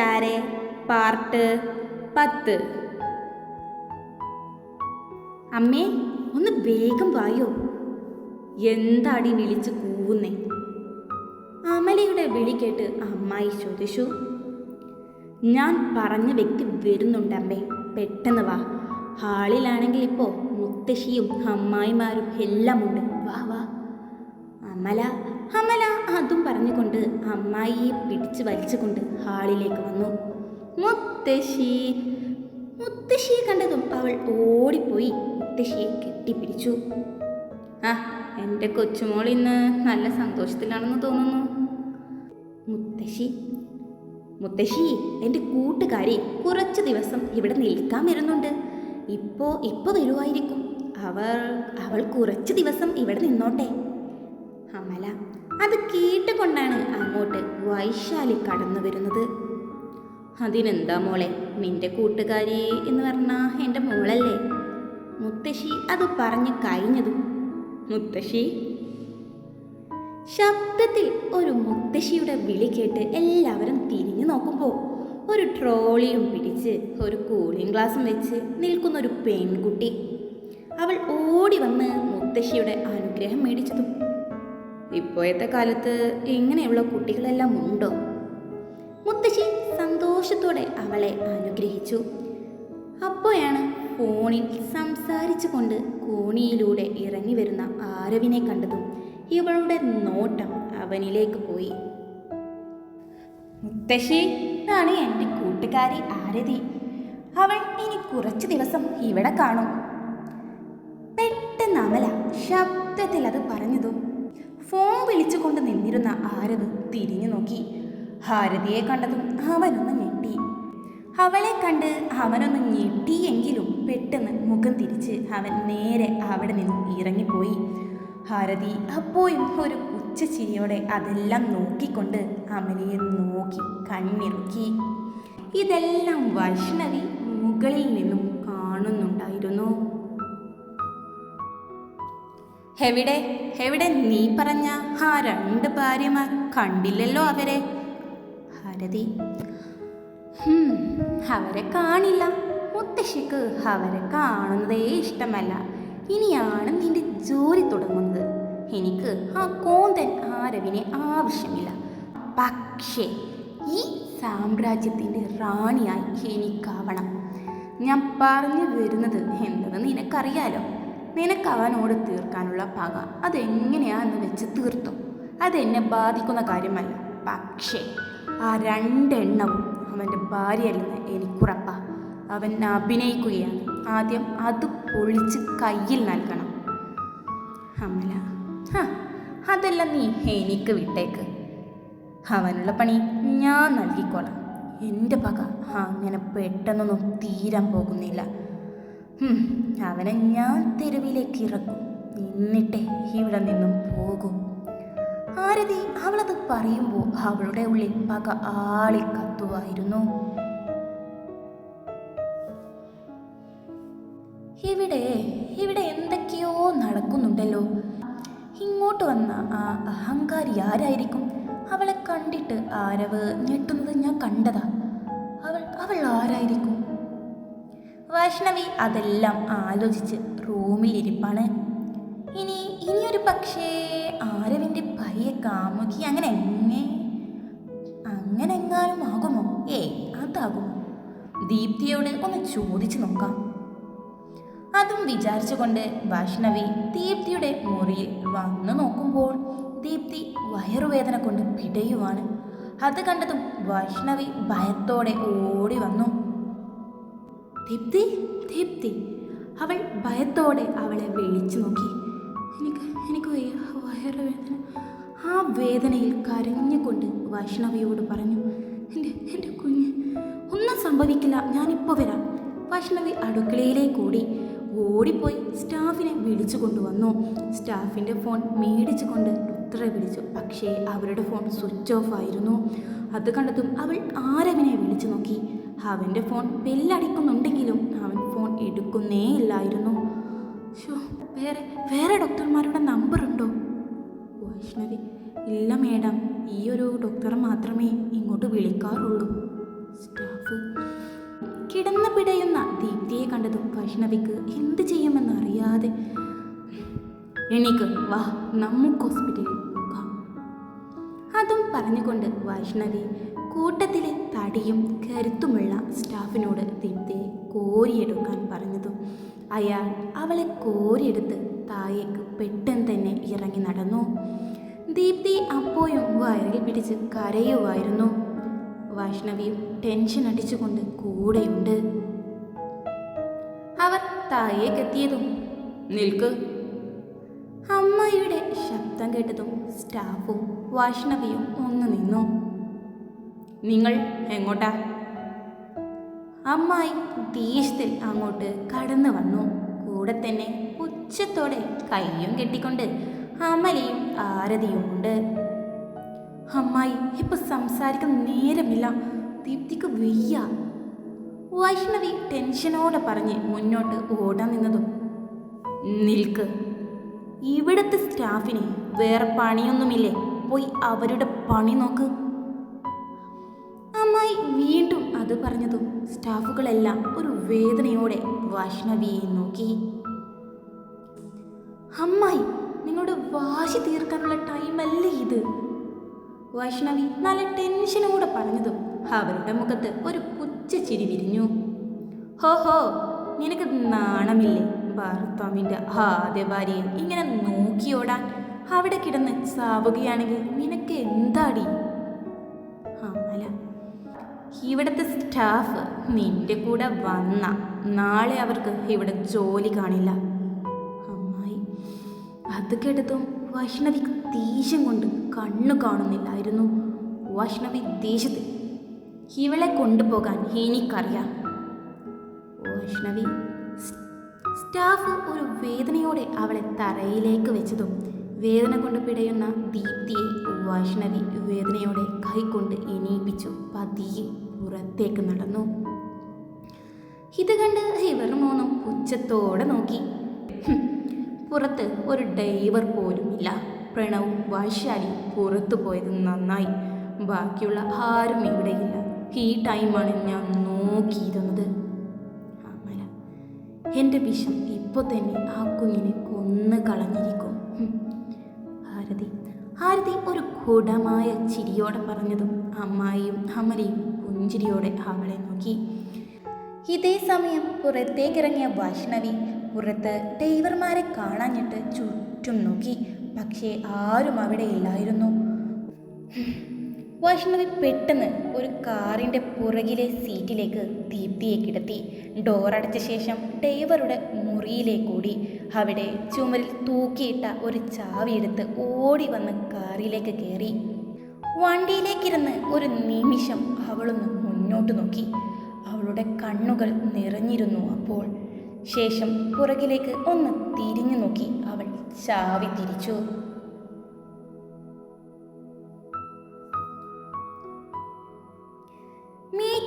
ചാരെ. പാർട്ട് പത്ത്. അമ്മേ ഒന്ന് വേഗം വായോ. എന്താടി വിളിച്ച് കൂവുന്നേ? അമലയുടെ വിളി കേട്ട് അമ്മായി ചോദിച്ചു ഞാൻ പറഞ്ഞ വ്യക്തി വരുന്നുണ്ട് അമ്മേ. പെട്ടെന്ന് വാ. ഹാളിലാണെങ്കിൽ ഇപ്പോൾ മുത്തശ്ശിയും അമ്മായിമാരും എല്ലാം ഉണ്ട് വാ വാ. അമല അമല അതും പറഞ്ഞുകൊണ്ട് അമ്മായിയെ പിടിച്ചു വലിച്ചുകൊണ്ട് ഹാളിലേക്ക് വന്നു. മുത്തശ്ശി മുത്തശ്ശിയെ കണ്ടതും അവൾ ഓടിപ്പോയി മുത്തശ്ശിയെ കെട്ടിപ്പിടിച്ചു. ആ എന്റെ കൊച്ചുമോൾ ഇന്ന് നല്ല സന്തോഷത്തിലാണെന്ന് തോന്നുന്നു. മുത്തശ്ശി മുത്തശ്ശി എന്റെ കൂട്ടുകാരി കുറച്ച് ദിവസം ഇവിടെ നിൽക്കാൻ വരുന്നുണ്ട്. ഇപ്പോ ഇപ്പോൾ വരുമായിരിക്കും അവർ അവൾ കുറച്ച് ദിവസം ഇവിടെ നിന്നോട്ടെ. അമല അത് കേട്ടുകൊണ്ടാണ് അങ്ങോട്ട് വൈശാലി കടന്നു വരുന്നത്. അതിനെന്താ മോളെ നിന്റെ കൂട്ടുകാരി എന്ന് പറഞ്ഞാ എന്റെ മോളല്ലേ? മുത്തശ്ശി അത് പറഞ്ഞു കഴിഞ്ഞതും മുത്തശ്ശി ശബ്ദത്തിൽ ഒരു മുത്തശ്ശിയുടെ വിളി കേട്ട് എല്ലാവരും തിരിഞ്ഞു നോക്കുമ്പോൾ ഒരു ട്രോളിയും പിടിച്ച് ഒരു കൂളിംഗ് ഗ്ലാസും വെച്ച് നിൽക്കുന്ന ഒരു പെൺകുട്ടി. അവൾ ഓടി വന്ന് മുത്തശ്ശിയുടെ അനുഗ്രഹം മേടിച്ചതും ഇപ്പോഴത്തെ കാലത്ത് ഇങ്ങനെയുള്ള കുട്ടികളെല്ലാം ഉണ്ടോ? മുത്തശ്ശി സന്തോഷത്തോടെ അവളെ അനുഗ്രഹിച്ചു. അപ്പോഴാണ് ഫോണിൽ സംസാരിച്ചു കൊണ്ട് കോണിയിലൂടെ ഇറങ്ങി വരുന്ന ആരവിനെ കണ്ടതും ഇവളുടെ നോട്ടം അവനിലേക്ക് പോയി. മുത്തശ്ശി ഇതാണ് എന്റെ കൂട്ടുകാരി ആരതി. അവൾ ഇനി കുറച്ച് ദിവസം ഇവിടെ കാണും. പെട്ടെന്ന് അമല ശബ്ദത്തിൽ അത് പറഞ്ഞതും ഫോൺ വിളിച്ചുകൊണ്ട് നിന്നിരുന്ന ആരവ് തിരിഞ്ഞു നോക്കി. ഭാരതിയെ കണ്ടതും അവനൊന്ന് ഞെട്ടി. അവളെ കണ്ട് അവനൊന്ന് ഞെട്ടിയെങ്കിലും പെട്ടെന്ന് മുഖം തിരിച്ച് അവൻ നേരെ അവിടെ നിന്നും ഇറങ്ങിപ്പോയി. ഭാരതി അപ്പോഴും ഒരു ഉച്ചച്ചിരിയോടെ അതെല്ലാം നോക്കിക്കൊണ്ട് അമലയെ നോക്കി കണ്ണിറുക്കി. ഇതെല്ലാം വൈഷ്ണവി മുകളിൽ നിന്നും കാണുന്നുണ്ടായിരുന്നു. എവിടെ? എവിടെ നീ പറഞ്ഞ ആ രണ്ട് ഭാര്യമാർ കണ്ടില്ലല്ലോ അവരെ? ഭാരതി അവരെ കാണില്ല. മുത്തശ്ശിക്ക് അവരെ കാണുന്നതേ ഇഷ്ടമല്ല. ഇനിയാണ് നിന്റെ ജോലി തുടങ്ങുന്നത്. എനിക്ക് ആ കോന്തൻ ആരവിനെ ആവശ്യമില്ല. പക്ഷേ ഈ സാമ്രാജ്യത്തിന്റെ റാണിയായി എനിക്കാവണം. ഞാൻ പറഞ്ഞു വരുന്നത് എന്തെന്ന് നിനക്കറിയാലോ? നിനക്ക് അവനോട് തീർക്കാനുള്ള പക അതെങ്ങനെയാന്ന് വെച്ച് തീർത്തു. അതെന്നെ ബാധിക്കുന്ന കാര്യമല്ല. പക്ഷേ ആ രണ്ടെണ്ണവും അവന്റെ ഭാര്യയല്ലെന്ന് എനിക്കുറപ്പാ. അവൻ അഭിനയിക്കുകയാണ്. ആദ്യം അത് പൊളിച്ച് കയ്യിൽ നൽകണം. അമല ഹാ അതെല്ലാം നീ എനിക്ക് വിട്ടേക്ക്. അവനുള്ള പണി ഞാൻ നൽകിക്കോളാം. എന്റെ പക അങ്ങനെ പെട്ടെന്നൊന്നും തീരാൻ പോകുന്നില്ല. അവനെ ഞാൻ തെരുവിലേക്ക് ഇറക്കും. എന്നിട്ടേ ഇവിടെ നിന്നും പോകും. ആരതി അവളത് പറയുമ്പോൾ അവളുടെ ഉള്ളിൽ പക ആളി കത്തുവായിരുന്നു. ഇവിടെ ഇവിടെ എന്തൊക്കെയോ നടക്കുന്നുണ്ടല്ലോ. ഇങ്ങോട്ട് വന്ന ആ അഹങ്കാരി ആരായിരിക്കും? അവളെ കണ്ടിട്ട് ആരവ് ഞെട്ടുന്നത് ഞാൻ കണ്ടതാ. അവൾ അവൾ ആരായിരിക്കും? വൈഷ്ണവി അതെല്ലാം ആലോചിച്ച് റൂമിൽ ഇരിപ്പാണ് ഇനി ഇനിയൊരു പക്ഷേ ആരവിന്റെ പയ്യ കാമുകി അങ്ങനെ എങ്ങനെ അങ്ങനെ എങ്ങാനും ആകുമോ? ഏ അതാകുമോ ദീപ്തിയോട് ഒന്ന് ചോദിച്ചു നോക്കാം. അതും വിചാരിച്ചുകൊണ്ട് വൈഷ്ണവി ദീപ്തിയുടെ മുറിയിൽ വന്നു നോക്കുമ്പോൾ ദീപ്തി വയറുവേദന കൊണ്ട് പിടയുവാണ്. അത് കണ്ടതും വൈഷ്ണവി ഭയത്തോടെ ഓടി വന്നു. ദീപ്തി ദീപ്തി അവൾ ഭയത്തോടെ അവളെ വിളിച്ചു നോക്കി. എനിക്ക് എനിക്ക് വയറുവേദന. ആ വേദനയിൽ കരഞ്ഞുകൊണ്ട് വൈഷ്ണവിയോട് പറഞ്ഞു എന്റെ എന്റെ കുഞ്ഞ് ഒന്നും സംഭവിക്കില്ല ഞാനിപ്പോൾ വരാം. വൈഷ്ണവി അടുക്കളയിലേക്ക് ഓടി. ഓടിപ്പോയി സ്റ്റാഫിനെ വിളിച്ചു കൊണ്ടുവന്നു. സ്റ്റാഫിന്റെ ഫോൺ മേടിച്ചു കൊണ്ട് ഡോക്ടറെ വിളിച്ചു. പക്ഷേ അവരുടെ ഫോൺ സ്വിച്ച് ഓഫ് ആയിരുന്നു. അത് കണ്ടതും അവൾ ആരവിനെ വിളിച്ചു നോക്കി. അവന്റെ ഫോൺ ബെല്ലടിക്കുന്നുണ്ടെങ്കിലും അവൻ ഫോൺ എടുക്കുന്നേ ഇല്ലായിരുന്നു. വേറെ വേറെ ഡോക്ടർമാരുടെ നമ്പർ ഉണ്ടോ വൈഷ്ണവി ഇല്ല മേഡം. ഈ ഒരു ഡോക്ടറെ മാത്രമേ ഇങ്ങോട്ട് വിളിക്കാറുള്ളൂ. സ്റ്റാഫ് കിടന്നു പിടയുന്ന ദീപ്തിയെ കണ്ടതും വൈഷ്ണവിക്ക് എന്ത് ചെയ്യുമെന്ന് അറിയാതെ എണീക്ക് വാ നമുക്ക് ഹോസ്പിറ്റലിൽ പോകാം. അതും പറഞ്ഞുകൊണ്ട് വൈഷ്ണവി കൂട്ടത്തിലെ തടിയും കരുത്തുമുള്ള സ്റ്റാഫിനോട് ദീപ്തിയെ കോരിയെടുക്കാൻ പറഞ്ഞതും അയാൾ അവളെ കോരിയെടുത്ത് താഴേക്ക് പെട്ടെന്ന് തന്നെ ഇറങ്ങി നടന്നു. ദീപ്തി അപ്പോഴും വയറിൽ പിടിച്ച് കരയുമായിരുന്നു. വൈഷ്ണവിയും ടെൻഷൻ അടിച്ചുകൊണ്ട് കൂടെയുണ്ട്. അവർ താഴേക്കെത്തിയതും നിൽക്ക്. അമ്മയുടെ ശബ്ദം കേട്ടതും സ്റ്റാഫും വൈഷ്ണവിയും ഒന്ന് നിന്നു. നിങ്ങൾ എങ്ങോട്ടാ? അമ്മായി ദേഷ്യത്തിൽ അങ്ങോട്ട് കടന്നു വന്നു. കൂടെ തന്നെ ഉച്ചത്തോടെ കയ്യും കെട്ടിക്കൊണ്ട് അമലയും ആരതിയും ഉണ്ട്. അമ്മായി ഇപ്പൊ സംസാരിക്കാൻ നേരമില്ല. ദീപ്തിക്ക് വയ്യ. വൈഷ്ണവി ടെൻഷനോടെ പറഞ്ഞ് മുന്നോട്ട് ഓടാൻ നിന്നതും. നിൽക്ക്. ഇവിടുത്തെ സ്റ്റാഫിന് വേറെ പണിയൊന്നുമില്ലേ? പോയി അവരുടെ പണി നോക്ക്. സ്റ്റാഫുകളെല്ലാം ഒരു വേദനയോടെ വൈഷ്ണവിയെ നോക്കി. അമ്മായി നിങ്ങളുടെ വാശി തീർക്കാനുള്ള ടൈമല്ലേ ഇത്? വൈഷ്ണവി നല്ല ടെൻഷനോടെ പറഞ്ഞതും അവരുടെ മുഖത്ത് ഒരു പുച്ഛച്ചിരി വിരിഞ്ഞു. ഹോ ഹോ നിനക്ക് നാണമില്ലേ? ഭർത്താവിന്റെ ആദ്യ ഭാര്യയെ ഇങ്ങനെ നോക്കിയോടാൻ അവിടെ കിടന്ന് സാവുകയാണെങ്കിൽ നിനക്ക് എന്താടി? അമല ഇവിടുത്തെ സ്റ്റാഫ് നിന്റെ കൂടെ വന്ന നാളെ അവർക്ക് ഇവിടെ ജോലി കാണില്ല. അമ്മായി അത് കേട്ടതും വൈഷ്ണവിക്ക് ദേഷ്യം കൊണ്ട് കണ്ണു കാണുന്നില്ലായിരുന്നു. വൈഷ്ണവി ദേഷ്യത്തിൽ ഇവളെ കൊണ്ടുപോകാൻ എനിക്കറിയാം. വൈഷ്ണവി സ്റ്റാഫ് ഒരു വേദനയോടെ അവളെ തറയിലേക്ക് വെച്ചതും വേദന കൊണ്ട് പിടയുന്ന ദീപ്തിയെ വൈഷ്ണവി വേദനയോടെ കൈകൊണ്ട് എണീപ്പിച്ചു. പതിയെ പുറത്തേക്ക് നടന്നു. ഇത് കണ്ട് ഇവർ മൂന്നും പുച്ഛത്തോടെ നോക്കി. പുറത്ത് ഒരു ഡ്രൈവർ പോലുമില്ല. പ്രണവും വൈശാലിയും പുറത്തു പോയത് നന്നായി. ബാക്കിയുള്ള ആരും ഇവിടെയില്ല. ഈ ടൈമാണ് ഞാൻ നോക്കിയിരുന്നത്. അമല എന്റെ വിഷം ഇപ്പോൾ തന്നെ ആ കുഞ്ഞിനെ കൊന്നു കളഞ്ഞിരിക്കും. ഹും. ഭാരതി ഭാരതി ഒരു ഗൂഢമായ ചിരിയോടെ പറഞ്ഞതും അമ്മായിയും അമലയും പുഞ്ചിരിയോടെ അവളെ നോക്കി. ഇതേ സമയം പുറത്തേക്കിറങ്ങിയ വൈഷ്ണവി പുറത്ത് ഡ്രൈവർമാരെ കാണാഞ്ഞിട്ട് ചുറ്റും നോക്കി. പക്ഷേ ആരും അവിടെ ഇല്ലായിരുന്നു. വൈഷ്ണവി പെട്ടെന്ന് ഒരു കാറിന്റെ പുറകിലെ സീറ്റിലേക്ക് ദീപ്തിയെ കിടത്തി. ഡോറടച്ച ശേഷം ഡൈവറുടെ മുറിയിലേക്കൂടി. അവിടെ ചുമരിൽ തൂക്കിയിട്ട ഒരു ചാവി എടുത്ത് ഓടി വന്ന് കാറിലേക്ക് കയറി. വണ്ടിയിലേക്കിരുന്ന് ഒരു നിമിഷം അവളൊന്ന് മുന്നോട്ട് നോക്കി. അവളുടെ കണ്ണുകൾ നിറഞ്ഞിരുന്നു അപ്പോൾ. ശേഷം പുറകിലേക്ക് ഒന്ന് തിരിഞ്ഞു നോക്കി. അവൾ ചാവി തിരിച്ചു.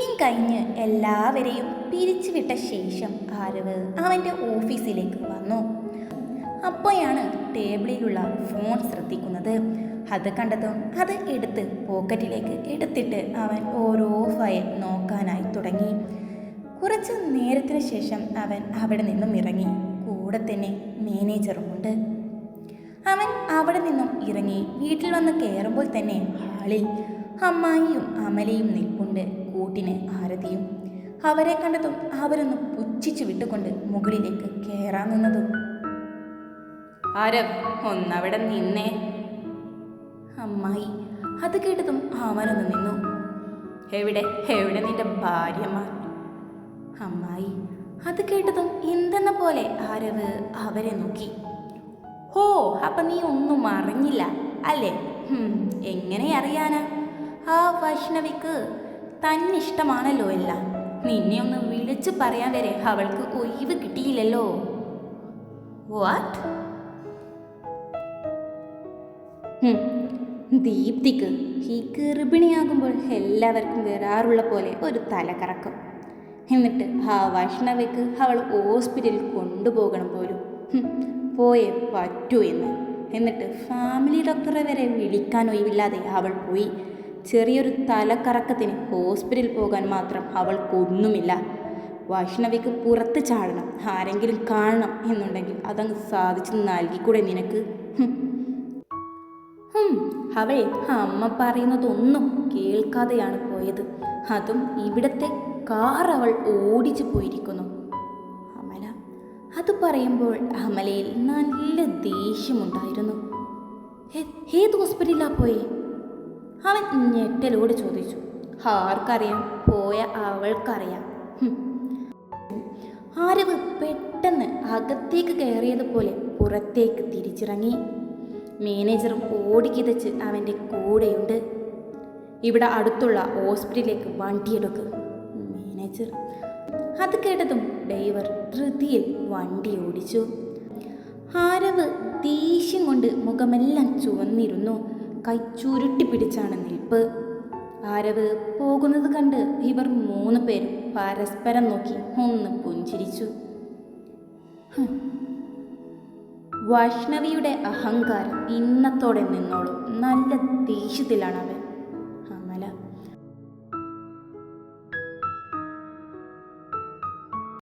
മീറ്റിംഗ് കഴിഞ്ഞ് എല്ലാവരെയും പിരിച്ചുവിട്ട ശേഷം ആരവ് അവന്റെ ഓഫീസിലേക്ക് വന്നു. അപ്പോഴാണ് ടേബിളിലുള്ള ഫോൺ ശ്രദ്ധിക്കുന്നത്. അത് കണ്ടതും അത് എടുത്ത് പോക്കറ്റിലേക്ക് എടുത്തിട്ട് അവൻ ഓരോ ഫയൽ നോക്കാനായി തുടങ്ങി. കുറച്ച് നേരത്തിന് ശേഷം അവൻ അവിടെ നിന്നും ഇറങ്ങി. കൂടെ തന്നെ മാനേജറുമുണ്ട് അവൻ അവിടെ നിന്നും ഇറങ്ങി. വീട്ടിൽ വന്ന് കയറുമ്പോൾ തന്നെ ഹാളിൽ അമ്മായിയും അമലയും നിൽപ്പുണ്ട്. കൂട്ടിന് ആരതിയും അവരെ കണ്ടതും അവരൊന്ന് പുച്ഛിച്ചു വിട്ടുകൊണ്ട് മുകളിലേക്ക് കയറാൻ നിന്നതും. ആരവ് ഒന്നവിടെ നിന്നേ. അമ്മായി അത് കേട്ടതും അവനൊന്ന് നിന്നു. എവിടെ എവിടെ നിന്റെ ഭാര്യമാർ? അമ്മായി അത് കേട്ടതും എന്തെന്ന പോലെ ആരവ് അവരെ നോക്കി. ഹോ അപ്പൊ നീ ഒന്നും അറിഞ്ഞില്ല അല്ലേ? എങ്ങനെ അറിയാനാ? ആ വൈഷ്ണവിക്ക് തന്നിഷ്ടമാണല്ലോ എല്ലാം. നിന്നെ ഒന്ന് വിളിച്ചു പറയാൻ വരെ അവൾക്ക് ഒഴിവ് കിട്ടിയില്ലല്ലോ. വാട്ട് ദീപ്തിക്ക് ഈ ഗർഭിണിയാകുമ്പോൾ എല്ലാവർക്കും വരാറുള്ള പോലെ ഒരു തലകറക്കം. എന്നിട്ട് ആ വൈഷ്ണവയ്ക്ക് അവൾ ഹോസ്പിറ്റലിൽ കൊണ്ടുപോകണം പോലും. പോയെ പറ്റൂ എന്ന്. എന്നിട്ട് ഫാമിലി ഡോക്ടറെ വരെ വിളിക്കാൻ ഒഴിവില്ലാതെ അവൾ പോയി. ചെറിയൊരു തലക്കറക്കത്തിന് ഹോസ്പിറ്റലിൽ പോകാൻ മാത്രം അവൾക്കൊന്നുമില്ല വൈഷ്ണവിക്ക് പുറത്ത് ചാടണം ആരെങ്കിലും കാണണം എന്നുണ്ടെങ്കിൽ അതങ്ങ് സാധിച്ചു നൽകിക്കൂടെ നിനക്ക്? അവൾ അമ്മ പറയുന്നതൊന്നും കേൾക്കാതെയാണ് പോയത്. അതും ഇവിടത്തെ കാർ അവൾ ഓടിച്ചു പോയിരിക്കുന്നു. അമല അത് പറയുമ്പോൾ അമലയിൽ നല്ല ദേഷ്യമുണ്ടായിരുന്നു. "ഏ- ഏത് ഹോസ്പിറ്റലിലാ പോയേ? അവൻ ഞെട്ടലോട് ചോദിച്ചു ആർക്കറിയാം പോയ അവൾക്കറിയാം. ആരവ് പെട്ടെന്ന് അകത്തേക്ക് കയറിയതുപോലെ പുറത്തേക്ക് തിരിച്ചിറങ്ങി. മാനേജറും ഓടിക്കിതച്ച് അവന്റെ കൂടെയുണ്ട്. ഇവിടെ അടുത്തുള്ള ഹോസ്പിറ്റലിലേക്ക് വണ്ടിയെടുക്ക് മാനേജർ. അത് കേട്ടതും ഡ്രൈവർ ധൃതിയിൽ വണ്ടി ഓടിച്ചു. ആരവ് ദേഷ്യം കൊണ്ട് മുഖമെല്ലാം ചുവന്നിരുന്നു. കൈ ചുരുട്ടി പിടിച്ചാണ് നിൽപ്പ്. ആരവ് പോകുന്നത് കണ്ട് ഇവർ മൂന്ന് പേരും പരസ്പരം നോക്കി ഒന്ന് പുഞ്ചിരിച്ചു. വൈഷ്ണവിയുടെ അഹങ്കാരം ഇന്നത്തോടെ നിന്നോളും. നല്ല ദേഷ്യത്തിലാണ് അവൻ